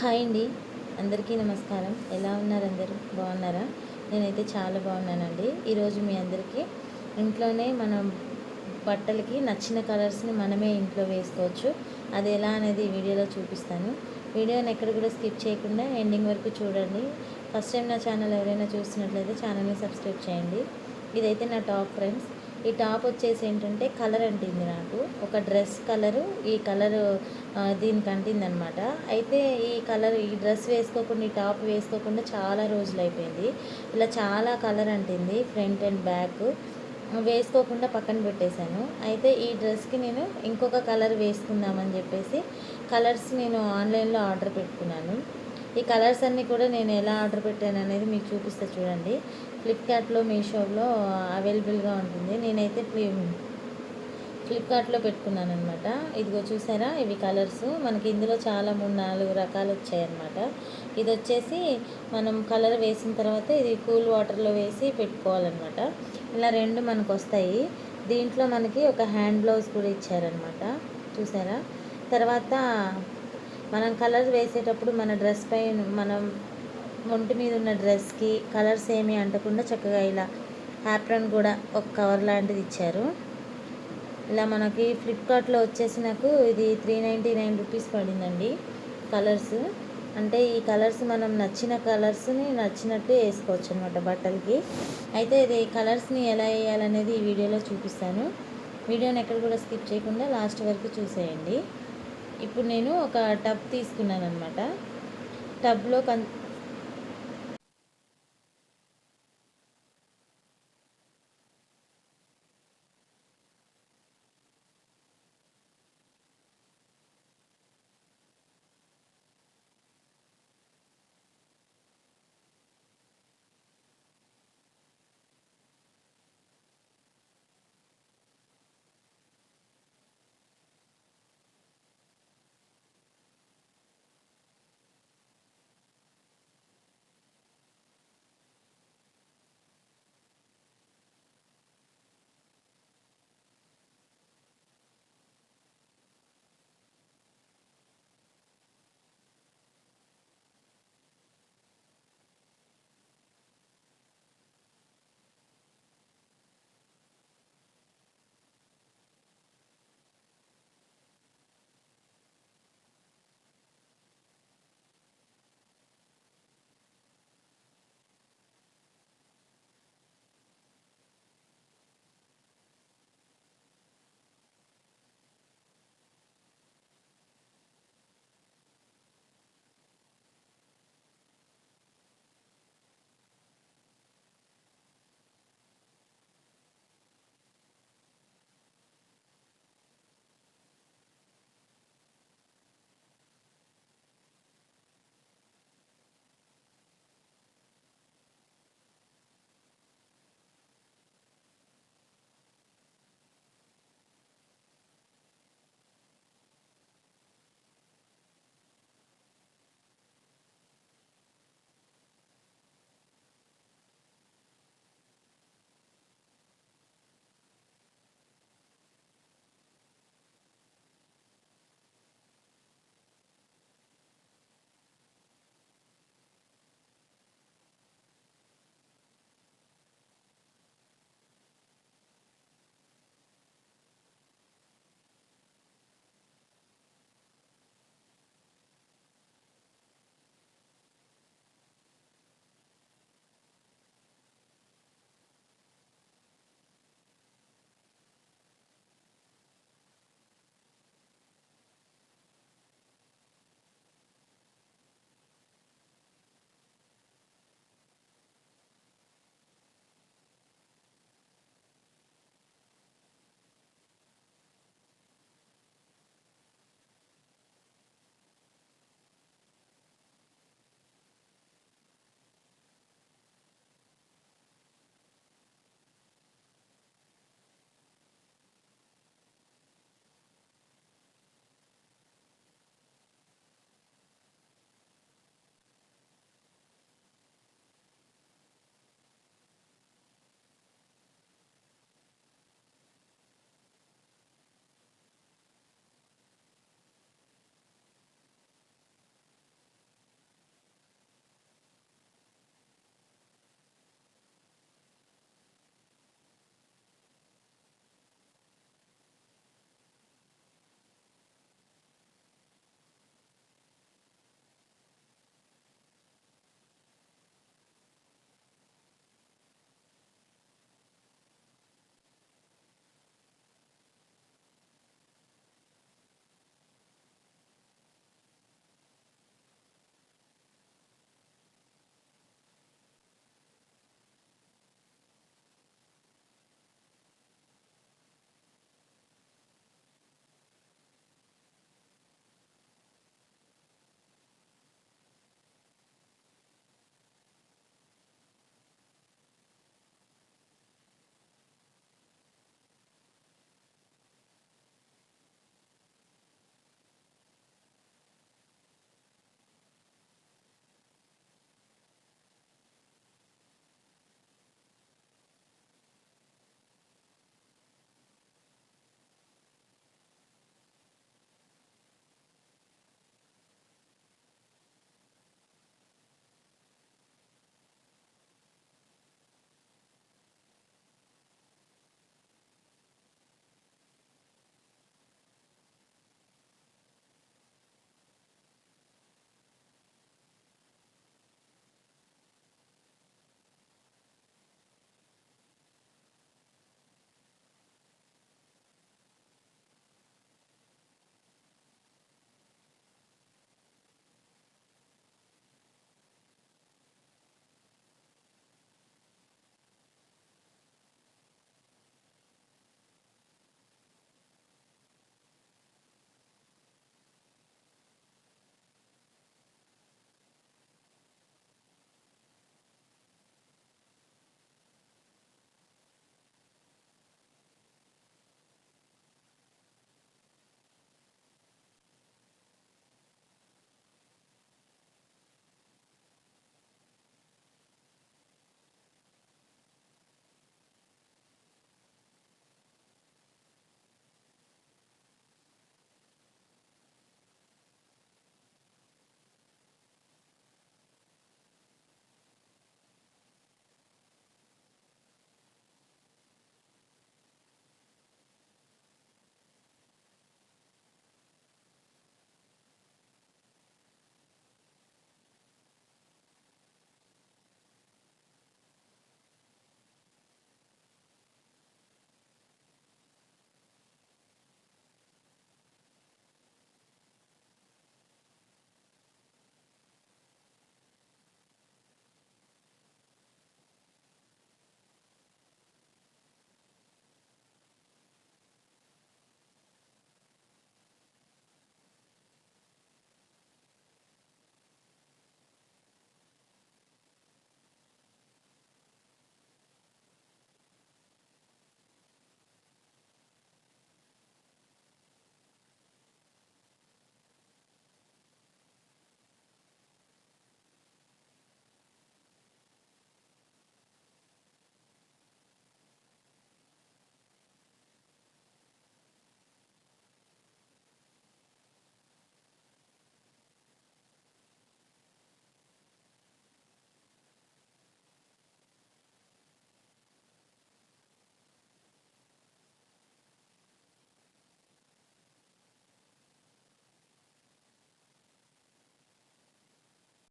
Hi అండి. అందరికీ నమస్కారం. ఎలా ఉన్నారు అందరూ? బాగున్నారా? నేనైతే చాలా బాగున్నానండి. ఈరోజు మీ అందరికీ ఇంట్లోనే మనం బట్టలకి నచ్చిన కలర్స్ని మనమే ఇంట్లో వేసుకోవచ్చు. అది ఎలా అనేది వీడియోలో చూపిస్తాను. వీడియోని ఎక్కడ కూడా స్కిప్ చేయకుండా ఎండింగ్ వరకు చూడండి. ఫస్ట్ టైం నా ఛానల్ ఎవరైనా చూస్తున్నట్లయితే ఛానల్ని సబ్స్క్రైబ్ చేయండి. ఇదైతే నా టాప్ ఫ్రెండ్స్. ఈ టాప్ వచ్చేసి ఏంటంటే కలర్ అంటింది నాకు. ఒక డ్రెస్ కలరు ఈ కలరు దీనికి అంటింది అనమాట అయితే ఈ కలర్ ఈ డ్రెస్ వేసుకోకుండా ఈ టాప్ వేసుకోకుండా చాలా రోజులు అయిపోయింది. ఇలా చాలా కలర్ అంటింది ఫ్రంట్ అండ్ బ్యాక్. వేసుకోకుండా పక్కన పెట్టేశాను. అయితే ఈ డ్రెస్కి నేను ఇంకొక కలర్ వేసుకుందామని చెప్పేసి కలర్స్ నేను ఆన్లైన్లో ఆర్డర్ పెట్టుకున్నాను. ఈ కలర్స్ అన్నీ కూడా నేను ఎలా ఆర్డర్ పెట్టాను అనేది మీకు చూపిస్తా చూడండి. ఫ్లిప్కార్ట్లో మీషోలో అవైలబుల్గా ఉంటుంది. నేనైతే ఫ్లిప్కార్ట్లో పెట్టుకున్నాను అనమాట ఇదిగో చూసారా? ఇవి కలర్స్ మనకి ఇందులో చాలా మూడు నాలుగు రకాలు వచ్చాయన్నమాట. ఇది వచ్చేసి మనం కలర్ వేసిన తర్వాత ఇది కూల్ వాటర్లో వేసి పెట్టుకోవాలన్నమాట. ఇలా రెండు మనకు వస్తాయి. దీంట్లో మనకి ఒక హ్యాండ్ బ్లౌజ్ కూడా ఇచ్చారనమాట చూసారా? తర్వాత మనం కలర్ వేసేటప్పుడు మన డ్రెస్ పై మనం ఒంటి మీద ఉన్న డ్రెస్కి కలర్స్ ఏమీ అంటకుండా చక్కగా ఇలా యాప్రన్ కూడా ఒక కవర్ లాంటిది ఇచ్చారు. ఇలా మనకి ఫ్లిప్కార్ట్లో వచ్చేసి నాకు ఇది త్రీ నైంటీ నైన్ రూపీస్ పడిందండి కలర్స్. అంటే ఈ కలర్స్ మనం నచ్చిన కలర్స్ని నచ్చినట్టు వేసుకోవచ్చు అనమాట బట్టలకి. అయితే ఇది కలర్స్ని ఎలా వేయాలనేది ఈ వీడియోలో చూపిస్తాను. వీడియోని ఎక్కడ కూడా స్కిప్ చేయకుండా లాస్ట్ వరకు చూసేయండి. ఇప్పుడు నేను ఒక టబ్ తీసుకున్నాను అనమాట టబ్లో కన్